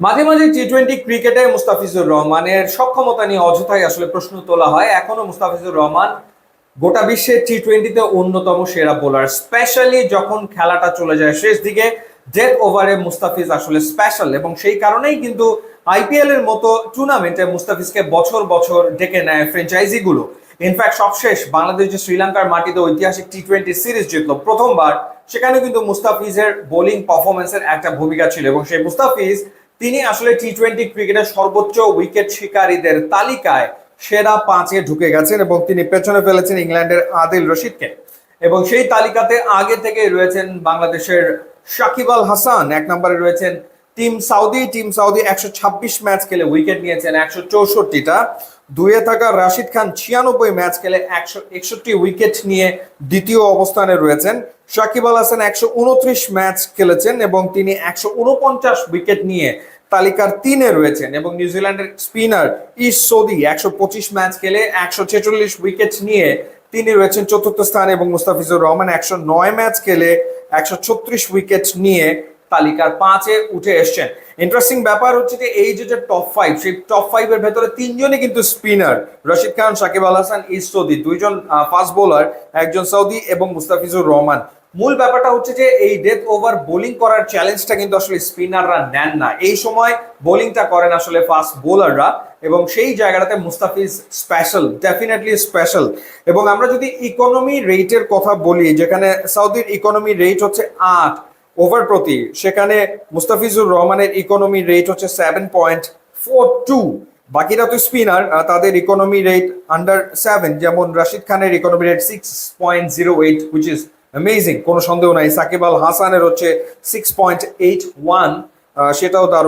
মাঝে মাঝে T twenty ক্রিকেটে মুস্তাফিজুর রহমানের সক্ষমতা নিয়ে অযথাই আসলে প্রশ্ন তোলা হয়। এখনও মুস্তাফিজুর রহমান গোটা বিশ্বের টি টোয়েন্টিতে অন্যতম সেরা বোলার স্পেশালি যখন খেলাটা চলে যায় শেষ দিকে ডেথ ওভারে মুস্তাফিজ আসলে স্পেশাল এবং সেই কারণেই কিন্তু আইপিএল এর মতো টুর্নামেন্টে মুস্তাফিজকে বছর বছর ডেকে নেয় ফ্র্যাঞ্চাইজি গুলো। ইনফ্যাক্ট সবশেষ বাংলাদেশ যে শ্রীলঙ্কার মাটিতে ঐতিহাসিক টি টোয়েন্টি সিরিজ জিতলো প্রথমবার, সেখানে কিন্তু মুস্তাফিজের বোলিং পারফরমেন্সের একটা ভূমিকা ছিল এবং সেই মুস্তাফিজ তিনি আসলে টি টোয়েন্টি ক্রিকেটের সর্বোচ্চ উইকেট শিকারীদের তালিকায় সেরা পাঁচে ঢুকে গেছেন এবং তিনি পেছনে ফেলেছেন ইংল্যান্ডের আদিল রশিদকে। এবং সেই তালিকাতে আগে থেকে রয়েছেন বাংলাদেশের সাকিব আল হাসান। এক নম্বরে রয়েছেন টিম সাউদি। টিম সাউদি একশো ছাব্বিশ ম্যাচ খেলে উইকেট নিয়েছেন একশো চৌষট্টিটা। দুয়ে থাকা রাশিদ খান ছিয়ানব্বই ম্যাচ খেলে একশো একষট্টি উইকেট নিয়ে দ্বিতীয় অবস্থানে রয়েছেন। সাকিব আল হাসান একশো উনত্রিশ ম্যাচ খেলেছেন এবং তিনি একশো উনপঞ্চাশ উইকেট নিয়ে তালিকার তিনে রয়েছেন এবং নিউজিল্যান্ডের স্পিনার ইস সৌদি একশো পঁচিশ ম্যাচ খেলে একশো ছেচল্লিশ উইকেট নিয়ে তিনি রয়েছেন চতুর্থ স্থানে এবং মুস্তাফিজুর রহমান একশো নয় ম্যাচ খেলে একশো ছত্রিশ উইকেট নিয়ে তালিকার পাঁচে উঠে এসছেন। ইন্টারেস্টিং ব্যাপার হচ্ছে যে এই যে টপ ফাইভ সেই টপ ফাইভ এর ভেতরে তিনজনই কিন্তু স্পিনার রশিদ খান, সাকিব আল হাসান সৌদি। দুইজন ফাস্ট বোলার একজন সৌদি এবং মুস্তাফিজুর রহমান। মূল ব্যাপারটা হচ্ছে যে এই ডেথ ওভার বোলিং করার চ্যালেঞ্জটা কিন্তু আসলে স্পিনাররা নেন না। এই সময় বোলিংটা করেন আসলে ফাস্ট বোলাররা এবং সেই জায়গাটাতে মুস্তাফিজ স্পেশাল ডেফিনেটলি স্পেশাল এবং আমরা যদি ইকোনমি রেটের কথা বলি, যেখানে সৌদির ইকোনমি রেট হচ্ছে আট ওভার প্রতি সেখানে মুস্তাফিজুর রহমানের ইকোনমি রেট হচ্ছে সেভেন পয়েন্ট ফোর টু বাকিরা তো স্পিনার তাদের ইকোনমি রেট আন্ডার সেভেন যেমন রাশিদ খানের economy rate six point zero eight which is amazing কোনো সন্দেহ নাই। সাকিব আল হাসানের হচ্ছে সিক্স পয়েন্ট এইট ওয়ান সেটাও দারুণ।